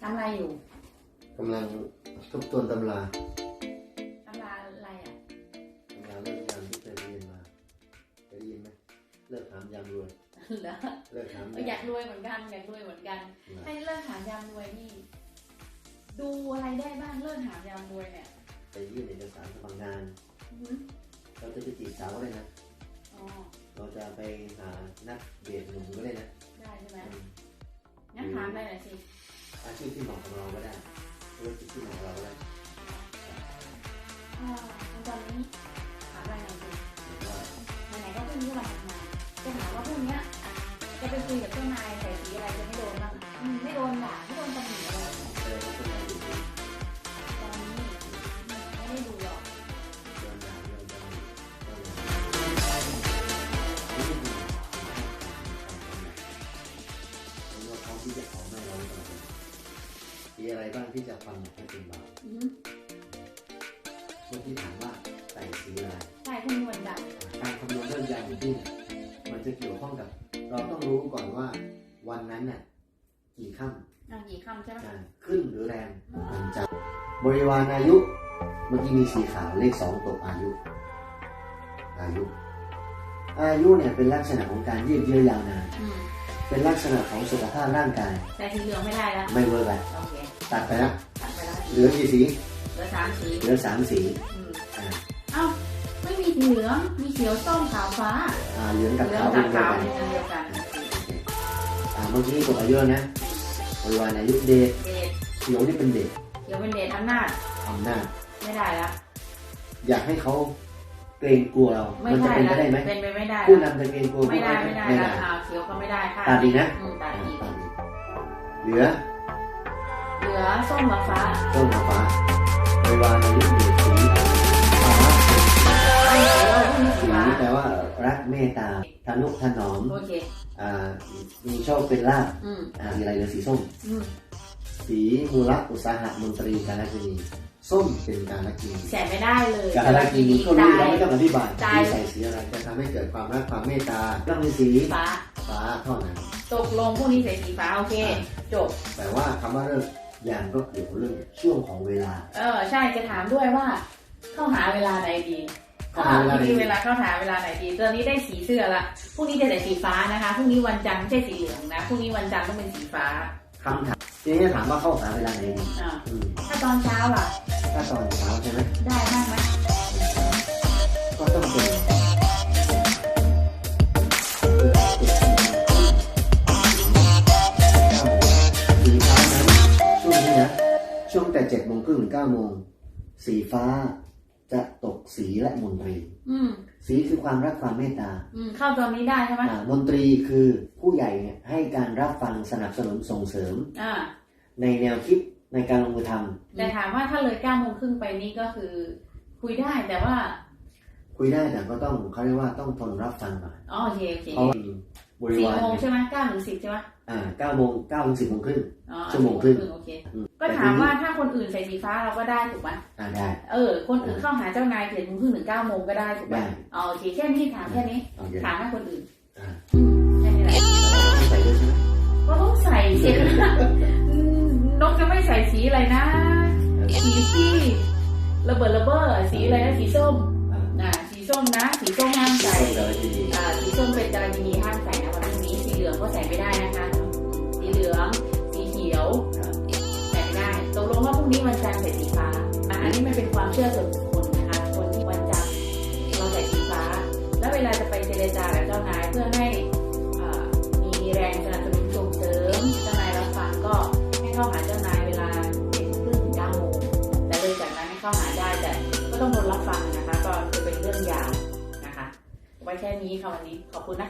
ทำอะไรอยู่กำลังทบทวนตำราทำอะไรอะตำราเรื่องยามที่เคยเรียนมาเคยได้ยินไหมเลิกถามยามรวยเหรอเลิกถามอยากรวยเหมือนกันอยากรวยเหมือนกันนะให้เลิกหายามรวยนี่ดูอะไรได้บ้างเลิกหายามรวยเนี่ยไปยื่นเอกสารสมัครงานอือหือเราจะไปจีบสาวก็ได้นะอ๋อเราจะไปหานักเดทหนุ่มก็ได้นะได้ใช่ไหมอืมงั้นถามได้หน่อยสิ อาชีพที่เหมาะกับเราก็ได้ธุรกิจที่เหมาะกับเราก็ได้อ่าตอนนี้ถามอะไรหน่อยสิว่าไหนๆก็พรุ่งนี้วันทำงานจะถามว่าพรุ่งเนี้ยจะไปคุยกับเจ้านายใส่สีอะไรจะไม่โดนบ้างอืมไม่โดนด่าไม่โดนตำหนิอะไรแสดงว่าคนเราอยู่ที่ตอนนี้ไม่ได้ดูหรอก เรื่องงานเรื่องการเงินเรื่องงานนี่คือสิ่งที่ทำให้เราพร้อมที่จะขอไม่เราตลอดเวลา มีอะไรบ้างที่จะฟังให้เป็นบาปอือหือเมื่อกี้ถามว่าใส่สีอะไร ใช่พรุ่งนี้วันจันทร์การคำนวณเรื่องยามของที่เนี่ยมันจะเกี่ยวข้องกับ เราต้องรู้ก่อนว่าวันนั้นน่ะกี่ค่อะกี่คำใช่ไหมำการขึ้นหรือแรมมันจะบริวารอายุ เมื่อกี้มีสีขาวเลขสองตกอายุ อายุ อายุเนี่ยเป็นลักษณะของการยืดเยื้อยาวนาน อืมเป็นลักษณะของสุขภาพร่างกาย แต่สีเหลืองไม่ได้แล้วไม่เวิร์กเลยโอเค ตัดไปแล้วตัดไปแล้วเหลือกี่สีเหลือสามสีเหลือสามสีอืมอ่าเอ้าไม่มีสีเหลืองมีเขียวส้มขาวฟ้าอ่าเหลืองกับเหลืองขาวกัเป็บนเดียวขาวกันเป็นอันเดียวกันอ่าเมื่อกี้ตกอายุนะบริวารอายุเดชเดทเขียวนี่เป็นเดชเขียวเป็นเดทอำนาจอำนาจไม่ได้แล้วอยากให้เขาเกรงกลัวเรา ไม่มันจะได้เป็นแล้วไปได้ไหมเป็นไปไม่ได้ผู้แล้วนำจะเกรงกลัวไม่ผู้ได้นำไม่ได้ไม่แล้ได้วอ่าเขียวก็ไม่ได้ค่ะตัดอีกนะ อืมตัดอีกตัดอีกเหลือ เหลือส้มกับฟ้าต้นฟ้าบริวารอายุเดชสีฟ้าไอ้เขียวพวกนี้สีสีฟ้าแปลว่ารักเมตตาทนุถนอมโอเค อ่ามีโชคเป็นลาภอืมอ่าสีอะไรเหลือสีส้ม อืมสีมูลอุตสาหะมนตรีการกินีส้มเป็นการกินีแสบไม่ได้เลยการกินีก็รู้แล้วไม่ต้องอธิบายใจสีใส่สีอะไรจะทำให้เกิดความรักความเมตตาต้องมีสีฟ้าฟ้าเท่านั้น ตกลงพวกนี้ใส่สีฟ้าโอเค จบ แต่ว่าคำว่าเลิก ยามก็เกี่ยวกับเรื่องช่วงของเวลา เออใช่จะถามด้วยว่า เข้าหาเวลาไหนดีเข้าหาเวลาไหนดี เวลาเข้าหาเวลาไหนดีตอนนี้ได้สีเสื้อละพรุ่งนี้จะใส่สีฟ้านะคะพรุ่งนี้วันจันทร์ไม่ใช่สีเหลืองนะพรุ่งนี้วันจันทร์ต้องเป็นสีฟ้าคำถามทีนี้ถามว่าเข้าหาเวลาไหนดีอ่าอืมถ้าตอนเช้าล่ะ ถ้าตอนเช้าใช่ไหมได้มากไหมก็ต้องเป็น โมงครึ่งถึงเก้าโมง สีฟ้าจะตกสีและมนตรี อืมสีคือความรักความเมตตาอืมเข้าตอนนี้ได้ใช่ไหมอ่ามนตรีคือผู้ใหญ่เนี่ยให้การรับฟังสนับสนุนส่งเสริม อ่า ในแนวคิดในการลงมือทำแต่ถามว่าถ้าเลยเก้าโมงครึ่งไปนี่ก็คือ คุยได้แต่ว่าคุยได้แต่ก็ต้องเขาเรียกว่าต้องทนรับฟังหน่อยอ๋อโอเคโอเคเพราะว่า บริสี่วารโมงเนี่ยใช่ไหมเก้าถึงสิบใช่ไหมอ่าเก้าโมงเก้าถึงสิบโมงครึ่ง อ๋อชั่วโมงครึ่ง โอเค อืมก็ถามว่าถ้าคนอื่นใส่สีฟ้าเราก็ได้ถูกไหมอ่าได้ เออ คนอื่นเข้าหาเจ้านายเจ็ดโมงครึ่งถึงเก้าโมงก็ได้ถูกไหมได้ อ๋อโอเคแค่นี้ถามแค่นี้ โอเคถามให้คนอื่นอ่าอืมแค่นี้แหละต้องใส่ด้วยใช่ไหมก็ต้องใส่เสร็จอืมนกจะไม่ใส่สีอะไรนะ สีที่ระเบิดระเบ้อสีอะไรนะสีส้มอ่าอ่า ส้มนะ สีส้มห้ามใส่อ่าสีส้มเป็นการินีห้ามใส่นะวันพรุ่งนี้สีเหลืองก็ใส่ไม่ได้นะคะ สีเหลือง สีเขียวใส่ไม่ได้ตกลงว่าพรุ่งนี้วันจันทร์ใส่สีฟ้าอาอันนี้มันเป็นความเชื่อส่วนบุคคลนะคะ คนที่วันจันทร์เราใส่สีฟ้า แล้วเวลาจะไปเจรจากับเจ้านายเพื่อให้มีแรงสนับสนุนส่งเสริมเจ้านายรับฟังก็ให้เข้าหาเจ้านายเวลาเจ็ดครึ่งถึงเก้าโมงแต่เลยจากนั้นให้เข้าหาได้แต่ก็ต้องทนรับฟังนะคะ รื่องยาวนะคะ ไว้แค่นี้ค่ะวันนี้ขอบคุณนะคะ